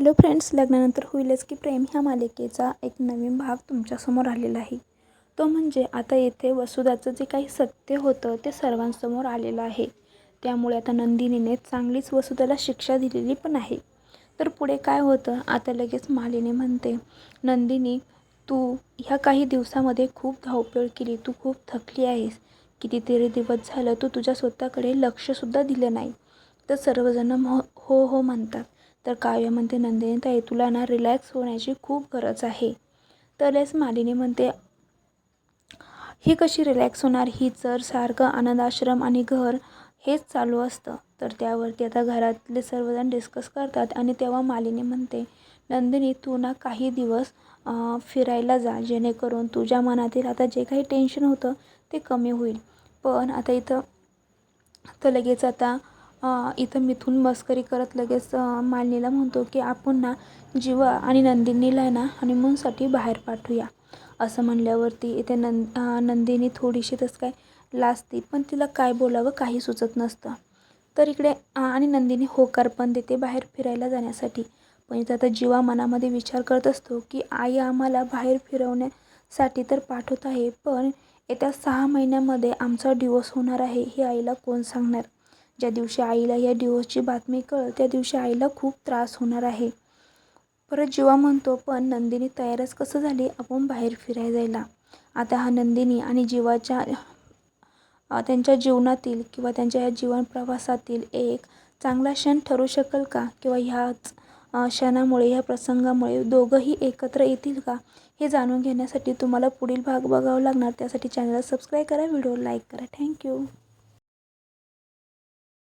Hello friends लग्नानंतर होईलच की प्रेम ह्या मालिकेचा एक नवीन भाग तुमच्यासमोर आलेला आहे. तो म्हणजे आता येथे वसुधाचं जे काही सत्य होतं ते सर्वांसमोर आलेलं आहे. त्यामुळे आता नंदिनीने चांगलीच वसुधाला शिक्षा दिलेली पण आहे. तर पुढे काय होतं? आता लगेच मालिनी म्हणते नंदिनी तू ह्या काही दिवसामध्ये खूप धावपळ केली तू खूप थकली आहेस. कितीतरी दिवस झालं तू तुझ्या स्वतःकडे लक्षसुद्धा दिलं नाही. तर सर्वजण मह हो हो म्हणतात. तर काव्य म्हणते नंदिनी ताई तुला ना रिलॅक्स होण्याची खूप गरज आहे. तरच मालिनी म्हणते ही कशी रिलॅक्स होणार? ही जर सारखं आनंदाश्रम आणि घर हेच चालू असतं. तर त्यावरती आता घरातले सर्वजण डिस्कस करतात आणि तेव्हा मालिनी म्हणते नंदिनी तू ना काही दिवस फिरायला जा जेणेकरून तुझ्या मनातील आता जे काही टेन्शन होतं ते कमी होईल. पण आता इथं तर लगेच आता इथं मिथून मस्करी करत लगेच मालिनीला म्हणतो की आपण ना जीवा आणि नंदिनीला ना हनीमूनसाठी बाहेर पाठवूया. असं म्हणल्यावरती इथे नंद नंदिनी थोडीशी तसं काय लाजते पण तिला काय बोलावं काही सुचत नसतं. तर इकडे आणि नंदिनी होकार पण देते बाहेर फिरायला जाण्यासाठी. पण इथं आता जीवा मनामध्ये विचार करत असतो की आई आम्हाला बाहेर फिरवण्यासाठी तर पाठवत आहे पण येत्या सहा महिन्यामध्ये आमचा डिवोर्स होणार आहे हे आईला कोण सांगणार? ज्या दिवशी आईला या डिवोर्सची बातमी कळेल त्या दिवशी आईला खूप त्रास होणार आहे. परत जीवा म्हणतो पण नंदिनी तयारच कसं झाली? आपण बाहेर फिरायला जायला. आता हा नंदिनी आणि जीवाच्या त्यांच्या जीवनातील किंवा त्यांच्या या जीवन प्रवासातील एक चांगला क्षण ठरू शकेल का? किंवा ह्याच क्षणामुळे ह्या प्रसंगामुळे दोघंही एकत्र येतील का? हे जाणून घेण्यासाठी तुम्हाला पुढील भाग बघावा लागणार. त्यासाठी चॅनलला सबस्क्राईब करा व्हिडिओ लाईक करा. थँक्यू.